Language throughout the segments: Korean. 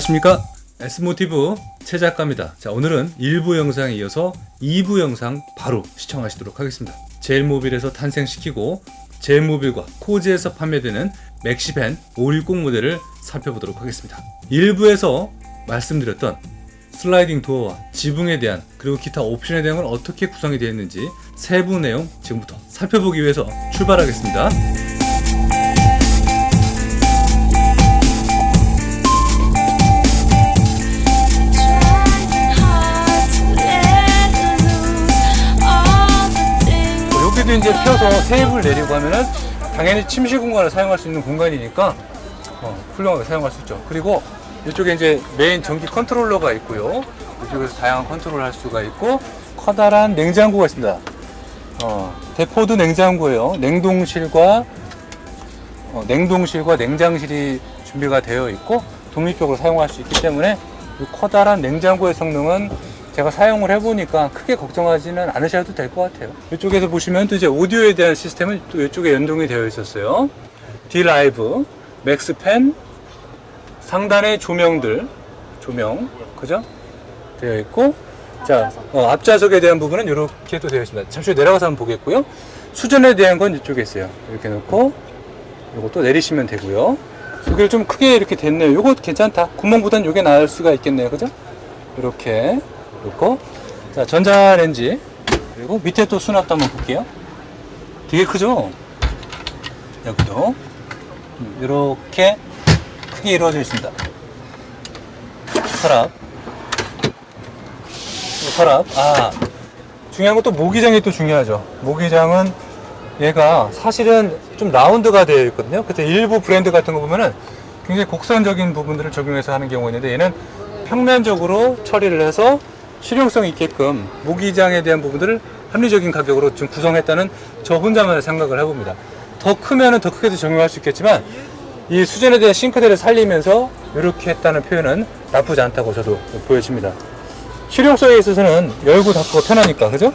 안녕하십니까? S모티브 최 작가입니다. 자 오늘은 1부 영상에 이어서 2부 영상 바로 시청하시도록 하겠습니다. 제일모빌에서 탄생시키고 제일모빌과 코즈에서 판매되는 맥시벤 560 모델을 살펴보도록 하겠습니다. 1부에서 말씀드렸던 슬라이딩 도어와 지붕에 대한 그리고 기타 옵션에 대한 건 어떻게 구성이 되어 있는지 세부 내용 지금부터 살펴보기 위해서 출발하겠습니다 여기도 이제 펴서 테이블 내리고 하면은 당연히 침실 공간을 사용할 수 있는 공간이니까 어, 훌륭하게 사용할 수 있죠. 그리고 이쪽에 이제 메인 전기 컨트롤러가 있고요. 이쪽에서 다양한 컨트롤을 할 수가 있고 커다란 냉장고가 있습니다. 어, 대포드 냉장고예요. 냉동실과 어, 냉동실과 냉장실이 준비가 되어 있고 독립적으로 사용할 수 있기 때문에 이 커다란 냉장고의 성능은 제가 사용을 해보니까 크게 걱정하지는 않으셔도 될 것 같아요. 이쪽에서 보시면 또 이제 오디오에 대한 시스템은 또 이쪽에 연동이 되어 있었어요. D 라이브, 맥스 펜, 상단의 조명들, 조명, 그죠? 되어 있고, 자, 어, 앞좌석에 대한 부분은 이렇게 또 되어 있습니다. 잠시 후에 내려가서 한번 보겠고요. 수전에 대한 건 이쪽에 있어요. 이렇게 놓고, 이것도 내리시면 되고요. 여기를 좀 크게 이렇게 됐네요. 이거 괜찮다. 구멍보단 이게 나을 수가 있겠네요. 그죠? 이렇게 놓고, 자, 전자레인지, 그리고 밑에 또 수납도 한번 볼게요. 되게 크죠? 여기도. 음, 이렇게 크게 이루어져 있습니다. 서랍. 이 서랍. 아, 중요한 건 또 모기장이 또 중요하죠. 모기장은 얘가 사실은 좀 라운드가 되어 있거든요. 그때 일부 브랜드 같은 거 보면은 굉장히 곡선적인 부분들을 적용해서 하는 경우가 있는데 얘는 평면적으로 처리를 해서 실용성 있게끔 모기장에 대한 부분들을 합리적인 가격으로 좀 구성했다는 저 혼자만의 생각을 해봅니다. 더 크면은 더 크게도 적용할 수 있겠지만 이 수전에 대한 싱크대를 살리면서 이렇게 했다는 표현은 나쁘지 않다고 저도 보여집니다. 실용성에 있어서는 열고 닫고 편하니까 그죠?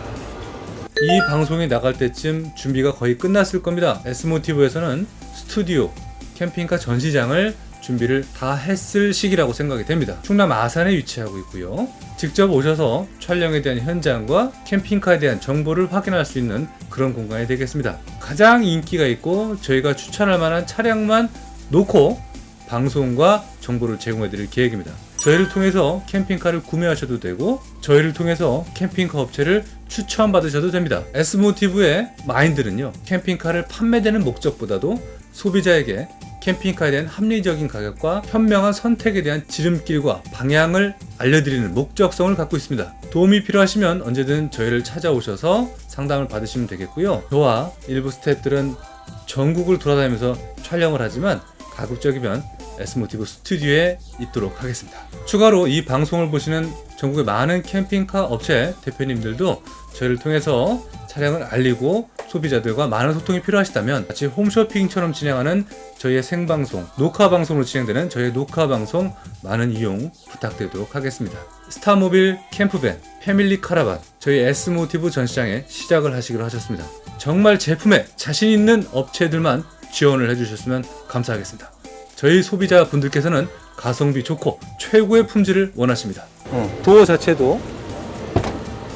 이 방송이 나갈 때쯤 준비가 거의 끝났을 겁니다. S모티브에서는 스튜디오, 캠핑카 전시장을 준비를 다 했을 시기라고 생각이 됩니다. 충남 아산에 위치하고 있고요. 직접 오셔서 촬영에 대한 현장과 캠핑카에 대한 정보를 확인할 수 있는 그런 공간이 되겠습니다. 가장 인기가 있고 저희가 추천할 만한 차량만 놓고 방송과 정보를 제공해 드릴 계획입니다. 저희를 통해서 캠핑카를 구매하셔도 되고 저희를 통해서 캠핑카 업체를 추천받으셔도 됩니다. S모티브의 마인드는요. 캠핑카를 판매되는 목적보다도 소비자에게 캠핑카에 대한 합리적인 가격과 현명한 선택에 대한 지름길과 방향을 알려드리는 목적성을 갖고 있습니다. 도움이 필요하시면 언제든 저희를 찾아오셔서 상담을 받으시면 되겠고요. 저와 일부 스태프들은 전국을 돌아다니면서 촬영을 하지만 가급적이면 S모티브 스튜디오에 있도록 하겠습니다. 추가로 이 방송을 보시는 전국의 많은 캠핑카 업체 대표님들도 저희를 통해서 차량을 알리고 소비자들과 많은 소통이 필요하시다면 같이 홈쇼핑처럼 진행하는 저희의 생방송, 녹화 방송으로 진행되는 저희의 녹화 방송 많은 이용 부탁드리도록 하겠습니다. 스타모빌 캠프밴, 패밀리 카라반, 저희 S모티브 전시장에 시작을 하시기로 하셨습니다. 정말 제품에 자신 있는 업체들만 지원을 해주셨으면 감사하겠습니다. 저희 소비자분들께서는 가성비 좋고 최고의 품질을 원하십니다. 도어 자체도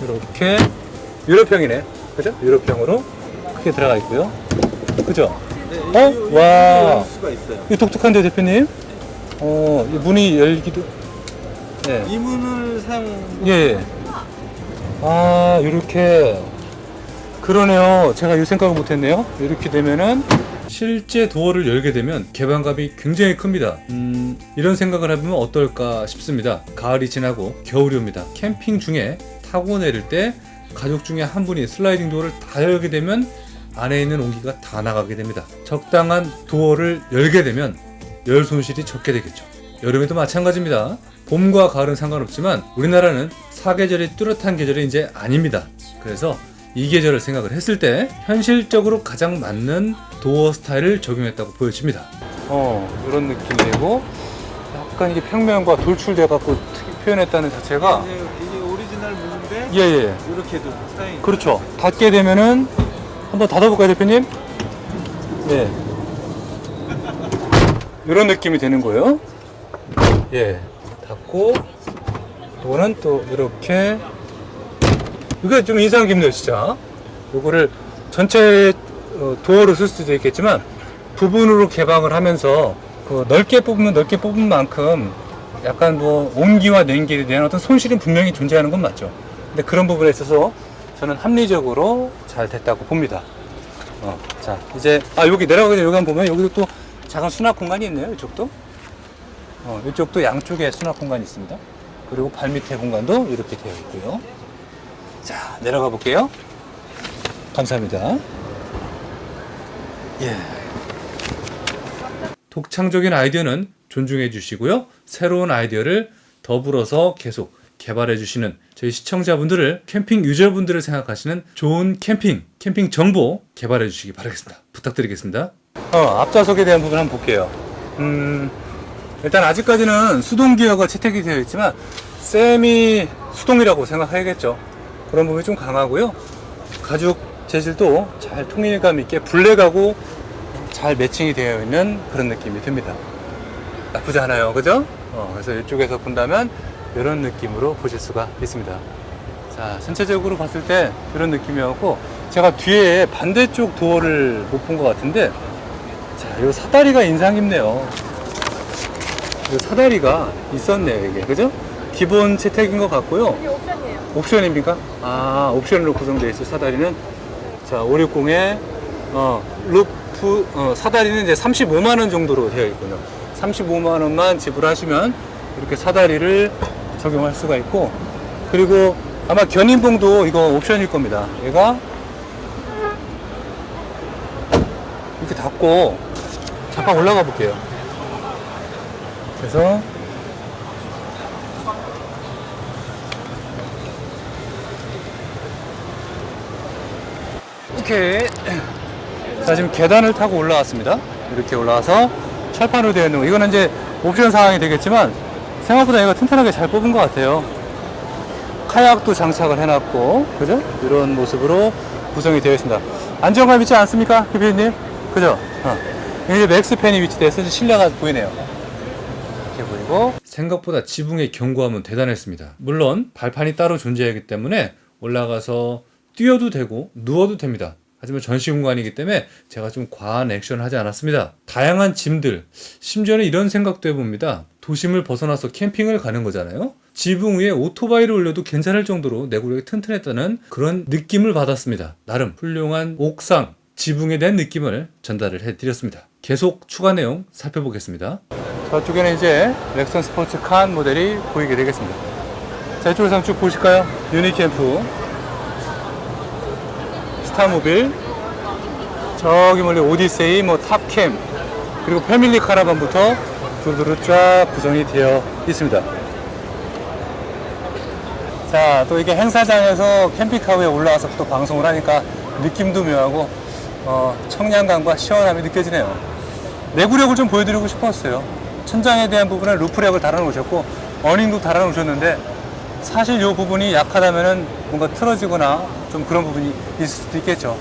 이렇게 유럽형이네. 그죠? 유럽형으로 크게 들어가 있고요. 그죠? 어? 와. 수가 있어요. 이 독특한데 대표님? 어, 이 문이 열기도. 네. 이 문을 사용 예. 예. 아, 이렇게. 그러네요. 제가 이 생각을 못했네요. 이렇게 되면은 실제 도어를 열게 되면 개방감이 굉장히 큽니다. 음, 이런 생각을 해보면 어떨까 싶습니다. 가을이 지나고 겨울이 옵니다. 캠핑 중에 타고 내릴 때 가족 중에 한 분이 슬라이딩 도어를 다 열게 되면 안에 있는 온기가 다 나가게 됩니다. 적당한 도어를 열게 되면 열 손실이 적게 되겠죠. 여름에도 마찬가지입니다. 봄과 가을은 상관없지만 우리나라는 사계절이 뚜렷한 계절이 이제 아닙니다. 그래서 이 계절을 생각을 했을 때 현실적으로 가장 맞는 도어 스타일을 적용했다고 보여집니다. 어, 이런 느낌이고 약간 이게 평면과 돌출돼 갖고 표현했다는 자체가 이제 이게 오리지널 문인데 예, 예. 이렇게도 사용. 그렇죠. 닫게 되면은 한번 닫아볼까요, 대표님? 네. 이런 느낌이 되는 거예요. 예, 닫고 이거는 또 이렇게 이거 좀 인상 깊네요, 진짜. 요거를 전체 어, 도어로 쓸 수도 있겠지만 부분으로 개방을 하면서 그 넓게 뽑으면 넓게 뽑은 만큼 약간 뭐 옮기와 냉기에 대한 어떤 손실은 분명히 존재하는 건 맞죠. 근데 그런 부분에 있어서 저는 합리적으로 잘 됐다고 봅니다. 어, 자 이제 아 여기 내려가기 전에 여기 한번 보면 여기도 또 작은 수납 공간이 있네요. 이쪽도. 어, 이쪽도 양쪽에 수납 공간이 있습니다. 그리고 발 밑에 공간도 이렇게 되어 있고요. 자 내려가 볼게요. 감사합니다. 예. 독창적인 아이디어는 존중해 주시고요. 새로운 아이디어를 더불어서 계속 개발해 주시는 저희 시청자분들을 캠핑 유저분들을 생각하시는 좋은 캠핑, 캠핑 정보 개발해 주시기 바라겠습니다. 부탁드리겠습니다. 어, 앞좌석에 대한 부분 한번 볼게요. 음, 일단 아직까지는 수동 기어가 채택이 되어 있지만 세미 수동이라고 생각해야겠죠. 그런 부분이 좀 강하고요. 가죽 재질도 잘 통일감 있게 블랙하고 잘 매칭이 되어 있는 그런 느낌이 듭니다. 나쁘지 않아요. 그죠? 어, 그래서 이쪽에서 본다면 이런 느낌으로 보실 수가 있습니다. 자, 전체적으로 봤을 때 이런 느낌이었고, 제가 뒤에 반대쪽 도어를 못 본 것 같은데, 자, 요 사다리가 인상 깊네요. 요 사다리가 있었네요, 이게. 그죠? 기본 채택인 것 같고요. 이게 옵션이에요. 옵션입니까? 아, 옵션으로 구성되어 있을 사다리는 자, 560에 어, 루프 어, 사다리는 이제 35만 원 정도로 되어 있군요. 35만 원만 지불하시면 이렇게 사다리를 적용할 수가 있고 그리고 아마 견인봉도 이거 옵션일 겁니다. 얘가 이렇게 닫고 잠깐 올라가 볼게요. 그래서 이렇게 자 지금 계단을 타고 올라왔습니다 이렇게 올라와서 철판으로 되어 있는 거 이거는 이제 옵션 사항이 되겠지만 생각보다 얘가 튼튼하게 잘 뽑은 것 같아요. 카약도 장착을 해놨고 그죠? 이런 모습으로 구성이 되어 있습니다. 안정감 있지 않습니까 피디님? 그죠? 어. 이제 맥스팬이 위치돼서 실내가 보이네요. 이렇게 보이고. 생각보다 지붕의 견고함은 대단했습니다. 물론 발판이 따로 존재하기 때문에 올라가서 뛰어도 되고 누워도 됩니다. 하지만 전시 공간이기 때문에 제가 좀 과한 액션을 하지 않았습니다. 다양한 짐들, 심지어는 이런 생각도 해봅니다. 도심을 벗어나서 캠핑을 가는 거잖아요. 지붕 위에 오토바이를 올려도 괜찮을 정도로 내구력이 튼튼했다는 그런 느낌을 받았습니다. 나름 훌륭한 옥상, 지붕에 대한 느낌을 전달을 해드렸습니다. 계속 추가 내용 살펴보겠습니다. 저쪽에는 이제 렉선 스포츠 칸 모델이 보이게 되겠습니다. 자, 이쪽에서 쭉 보실까요? 유니캠프, 스타모빌, 저기 멀리 오디세이, 뭐 탑캠, 그리고 패밀리 카라반부터 두루두루 쫙 구성이 되어 있습니다. 자, 또 이게 행사장에서 캠핑카우에 올라와서 또 방송을 하니까 느낌도 묘하고 어, 청량감과 시원함이 느껴지네요. 내구력을 좀 보여드리고 싶었어요. 천장에 대한 부분은 루프력을 달아놓으셨고 어닝도 달아놓으셨는데 사실 이 부분이 약하다면은 뭔가 틀어지거나 좀 그런 부분이 있을 수도 있겠죠.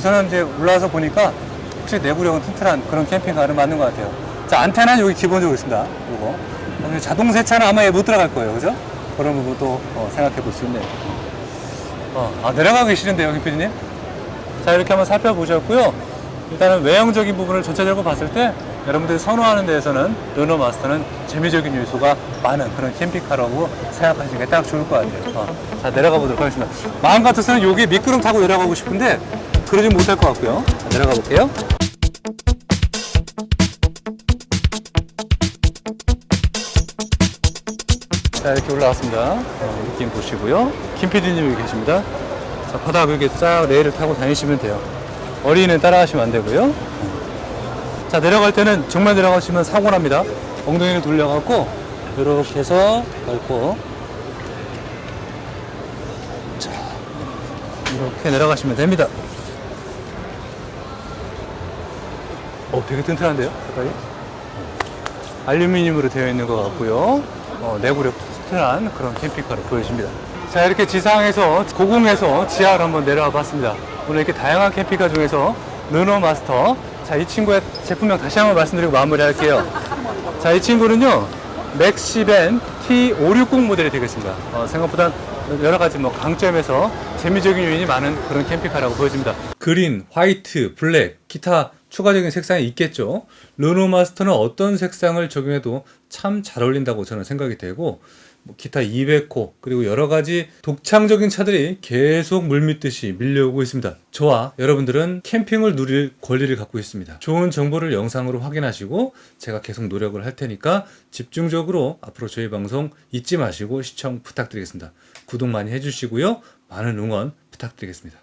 저는 이제 올라와서 보니까 혹시 내구력은 튼튼한 그런 캠핑카는 맞는 것 같아요. 자, 안테나는 여기 기본적으로 있습니다. 그다음에 자동 세차는 아마 얘 못 들어갈 거예요. 그죠? 그런 부분도 어, 생각해 볼 수 있네요. 어, 아, 내려가기 싫은데요, 김 PD님? 자, 이렇게 한번 살펴보셨고요. 일단은 외형적인 부분을 전체적으로 봤을 때 여러분들이 선호하는 데에서는 르노 마스터는 재미적인 요소가 많은 그런 캠핑카라고 생각하시는 게 딱 좋을 것 같아요. 어, 자, 내려가 보도록 하겠습니다. 마음 같아서는 여기 미끄럼 타고 내려가고 싶은데 그러지 못할 것 같고요. 자, 내려가 볼게요. 자, 이렇게 올라왔습니다. 어, 느낌 보시고요. 김 PD님이 계십니다. 자, 바닥 여기 쫙 레일을 타고 다니시면 돼요. 어린이는 따라가시면 안 되고요. 자, 내려갈 때는 정말 내려가시면 사고 납니다. 엉덩이를 돌려갖고, 이렇게 해서 밟고, 자, 이렇게 내려가시면 됩니다. 어, 되게 튼튼한데요? 가까이? 알루미늄으로 되어 있는 것 같고요. 어, 내구력 튼튼한 그런 캠핑카로 보여집니다. 자, 이렇게 지상에서, 고공에서 지하로 한번 내려와 봤습니다. 오늘 이렇게 다양한 캠핑카 중에서 르노 마스터. 자, 이 친구의 제품명 다시 한번 말씀드리고 마무리 할게요. 자, 이 친구는요, 맥시벤 T560 모델이 되겠습니다. 어, 생각보다 여러 가지 뭐 강점에서 재미적인 요인이 많은 그런 캠핑카라고 보여집니다. 그린, 화이트, 블랙, 기타 추가적인 색상이 있겠죠. 르노 마스터는 어떤 색상을 적용해도 참 잘 어울린다고 저는 생각이 되고 뭐 기타 200호 그리고 여러 가지 독창적인 차들이 계속 물밀듯이 밀려오고 있습니다. 저와 여러분들은 캠핑을 누릴 권리를 갖고 있습니다. 좋은 정보를 영상으로 확인하시고 제가 계속 노력을 할 테니까 집중적으로 앞으로 저희 방송 잊지 마시고 시청 부탁드리겠습니다. 구독 많이 해주시고요. 많은 응원 부탁드리겠습니다.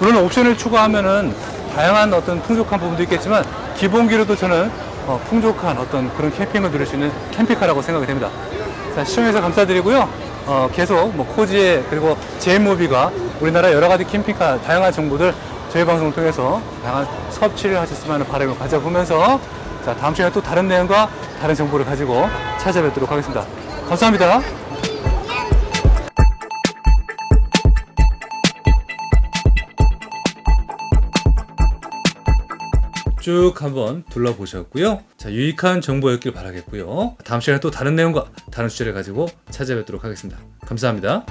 물론 옵션을 추가하면은 다양한 어떤 풍족한 부분도 있겠지만 기본기로도 저는 어, 풍족한 어떤 그런 캠핑을 누릴 수 있는 캠핑카라고 생각이 됩니다. 자, 시청해주셔서 감사드리고요. 어, 계속 뭐 코지에 그리고 제이모비가 우리나라 여러 가지 캠핑카 다양한 정보들 저희 방송을 통해서 다양한 섭취를 하셨으면 하는 바람을 가져보면서 자, 다음 시간에 또 다른 내용과 다른 정보를 가지고 찾아뵙도록 하겠습니다. 감사합니다. 쭉 한번 둘러보셨고요. 자, 유익한 정보였길 바라겠고요. 다음 시간에 또 다른 내용과 다른 주제를 가지고 찾아뵙도록 하겠습니다. 감사합니다.